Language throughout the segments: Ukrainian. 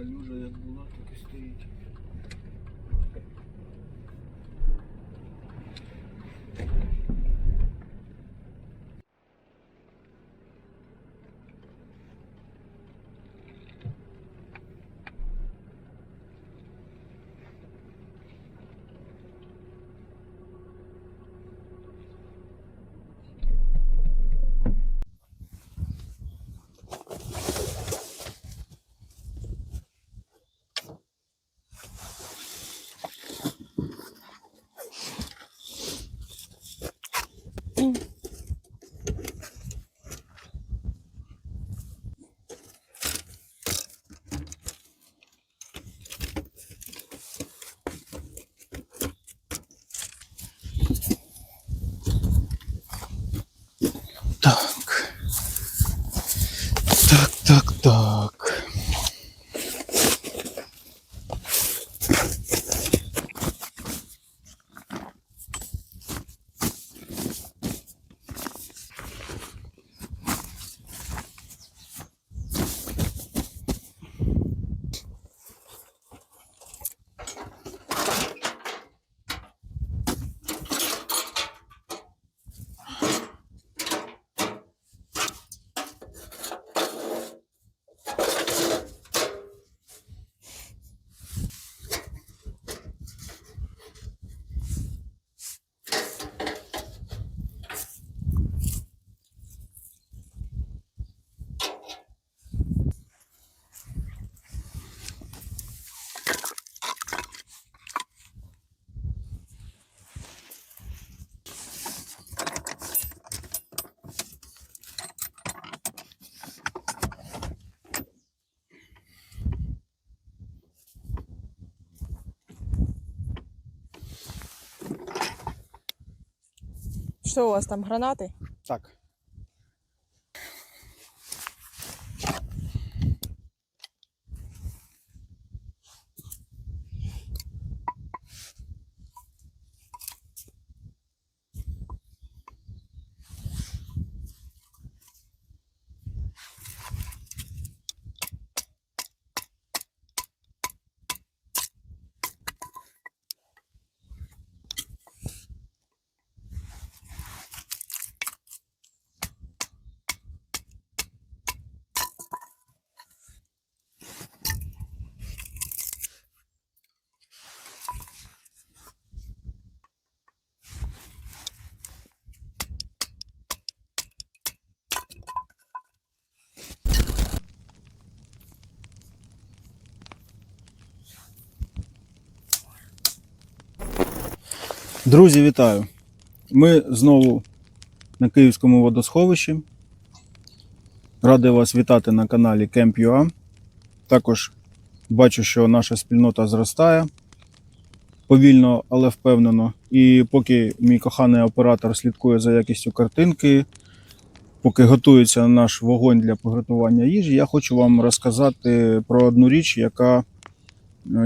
Калюжа як була, так і стоїть. Что у вас там, гранаты? Так. Друзі, вітаю! Ми знову на Київському водосховищі. Радий вас вітати на каналі Camp.ua. Також бачу, що наша спільнота зростає повільно, але впевнено. І поки мій коханий оператор слідкує за якістю картинки, поки готується наш вогонь для приготування їжі, я хочу вам розказати про одну річ, яка,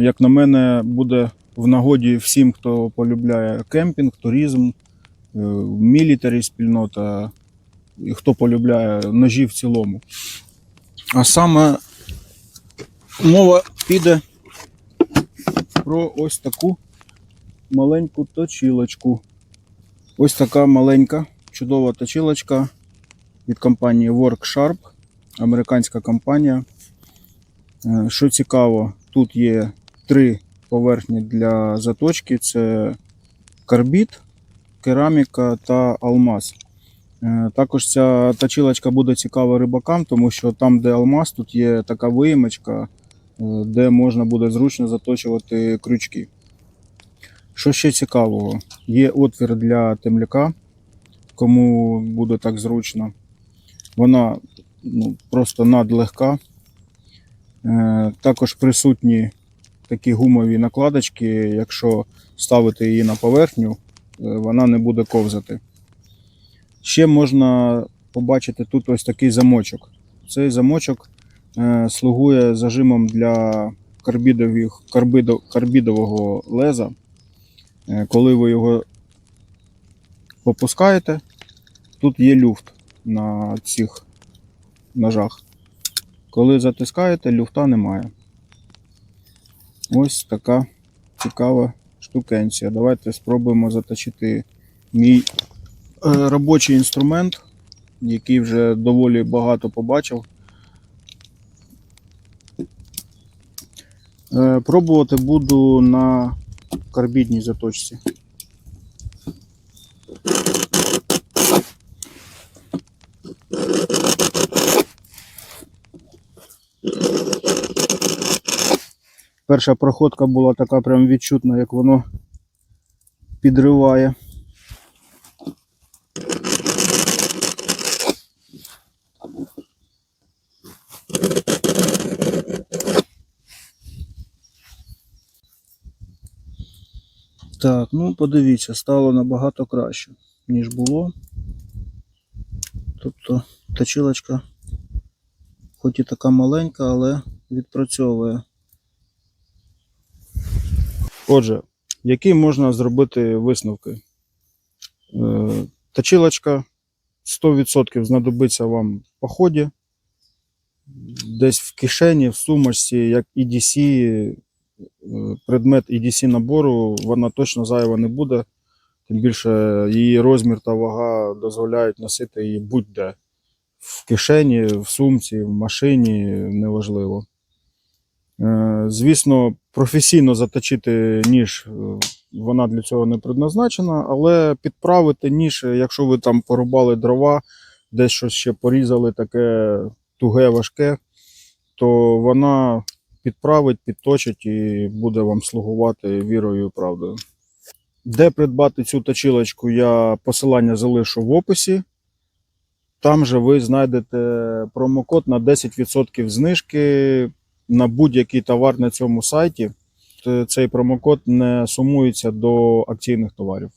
як на мене, буде нагоді всім, хто полюбляє кемпінг, туризм, е, мілітарі спільнота, і хто полюбляє ножі в цілому. А саме мова піде про ось таку маленьку точилочку. Ось така маленька, чудова точилочка від компанії WorkSharp, американська компанія. Е, Що цікаво, тут є три поверхні для заточки: це карбід, кераміка та алмаз. Е, Також ця точилочка буде цікава рибакам, тому що там, де алмаз, тут є така виїмочка, е, де можна буде зручно заточувати крючки. Що ще цікавого? Є отвір для темляка, кому буде так зручно. Вона ну, просто надлегка. Е, Також присутні такі гумові накладочки, якщо ставити її на поверхню, е, вона не буде ковзати. Ще можна побачити тут ось такий замочок. Цей замочок е, слугує зажимом для карбидо, карбідового леза. Е, коли ви його попускаєте, тут є люфт на цих ножах. Коли затискаєте, люфта немає. Ось така цікава штукенція. Давайте спробуємо заточити мій е, робочий інструмент, який вже доволі багато побачив. Е, Пробувати буду на карбідній заточці. Перша проходка була така прям відчутна, як воно підриває. Так, ну подивіться, стало набагато краще, ніж було. Тобто точилочка, хоч і така маленька, але відпрацьовує. Отже, які можна зробити висновки? Е, Точилочка 100% знадобиться вам в поході, десь в кишені, в сумочці, як EDC, е, предмет EDC набору, вона точно зайва не буде. Тим більше її розмір та вага дозволяють носити її будь-де. В кишені, в сумці, в машині, неважливо. Е, Звісно, професійно заточити ніж, е, вона для цього не предназначена, але підправити ніж, е, якщо ви там порубали дрова, десь щось ще порізали таке туге, важке, то вона підправить, підточить і буде вам слугувати вірою і правдою. Де придбати цю точилочку, я посилання залишу в описі. Там же ви знайдете промокод на 10% знижки на будь-який товар на цьому сайті. Цей промокод не сумується до акційних товарів.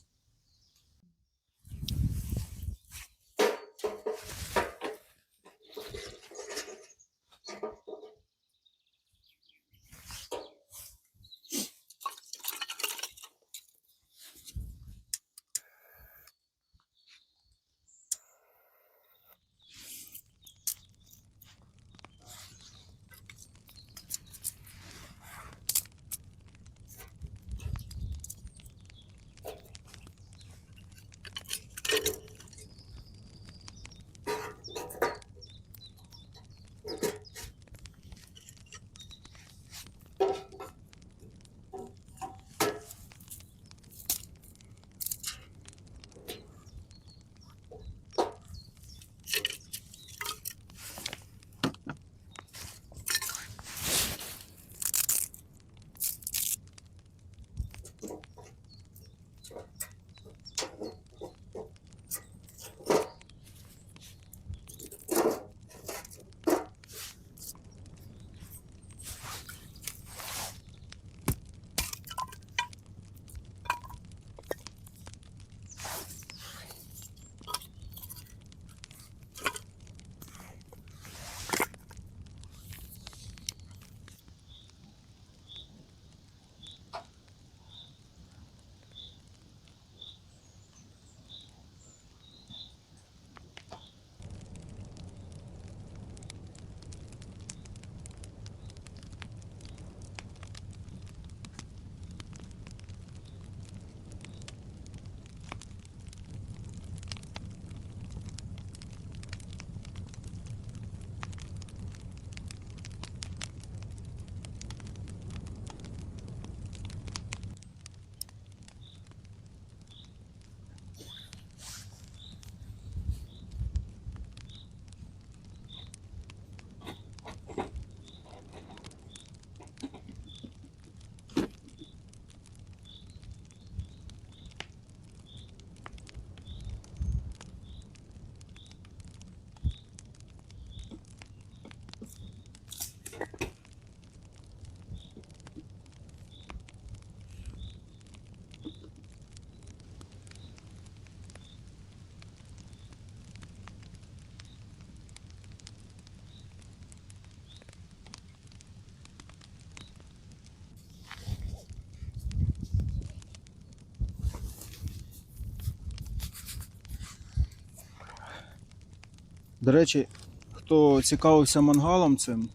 До речі, хто цікавився мангалом цим,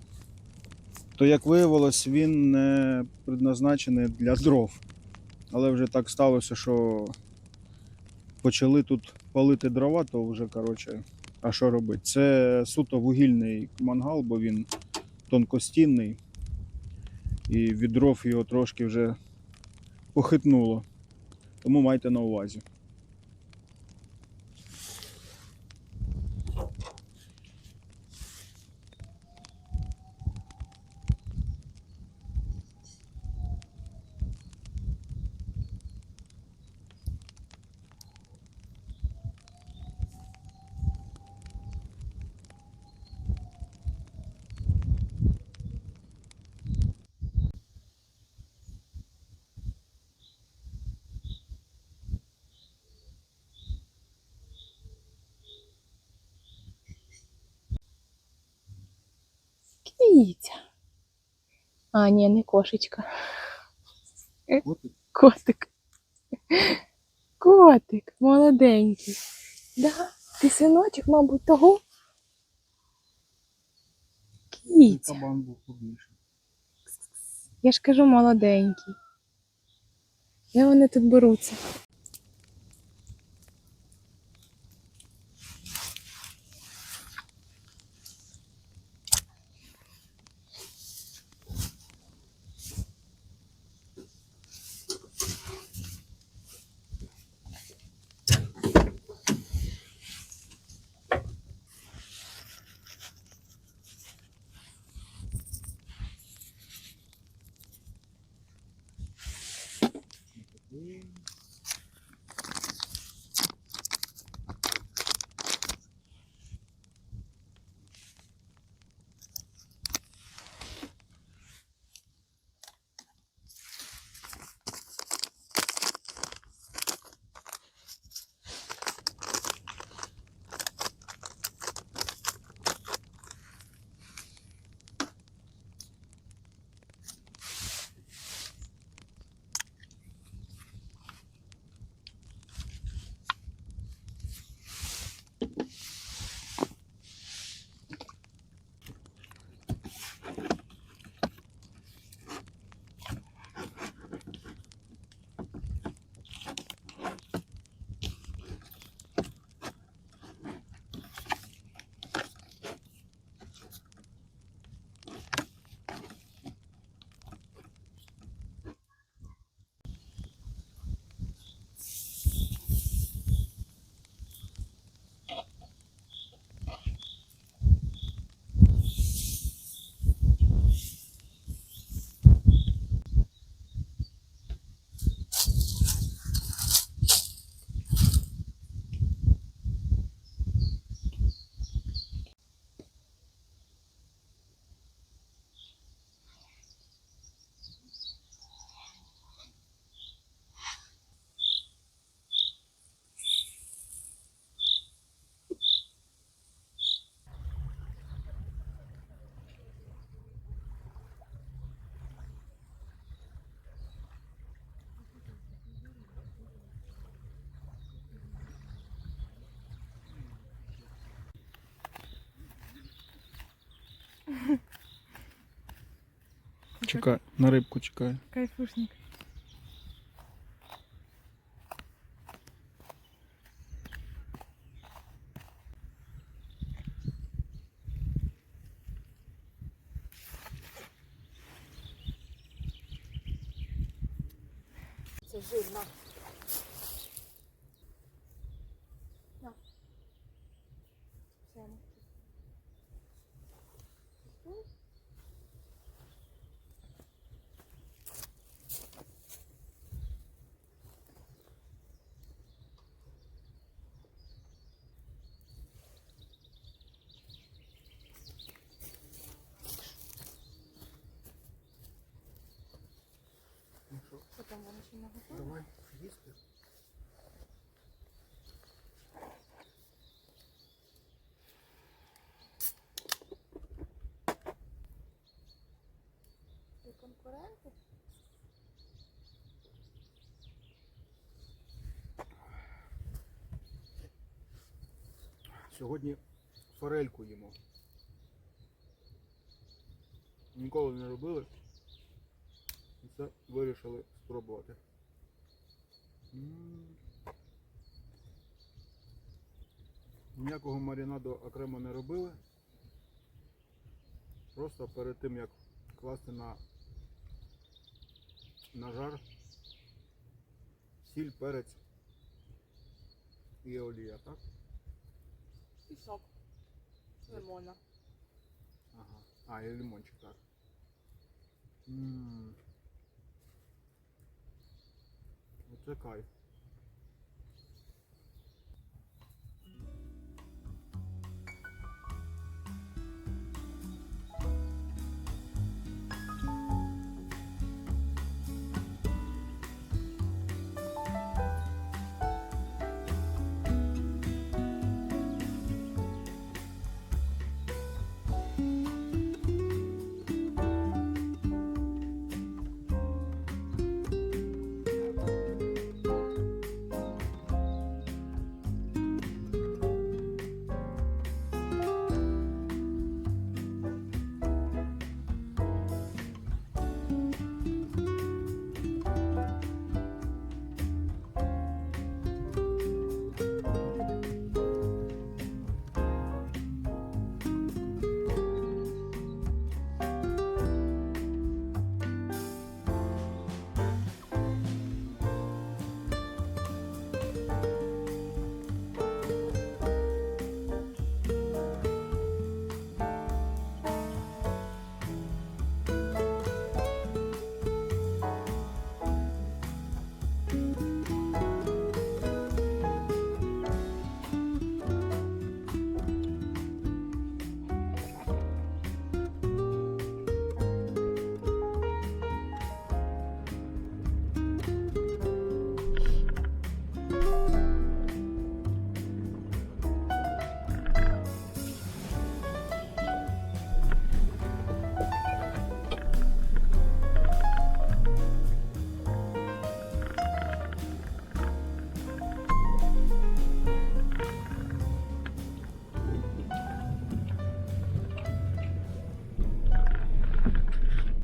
то як виявилось, він не предназначений для дров. Але вже так сталося, що почали тут палити дрова, то вже коротше, а що робити? Це суто вугільний мангал, бо він тонкостінний. І від дров його трошки вже похитнуло. Тому майте на увазі. Кіця. А, ні, не кошечка. Котик. Котик, молоденький. Да? Ти синочок, мабуть, того? Кіця. Кабан був побільше. Я ж кажу молоденький. Де вони тут беруться? Чекай, на рибку чекає. Кайфушник. Давай, їсти. Ви конкуренти? Сьогодні форельку їмо. Ніколи не робили. І це вирішили спробувати. Ніякого маринаду окремо не робили. Просто перед тим як класти на, на жар сіль, перець і олія, так? І сок. Лимона. Ага. А, і лимончик, так. М. Оце кайф.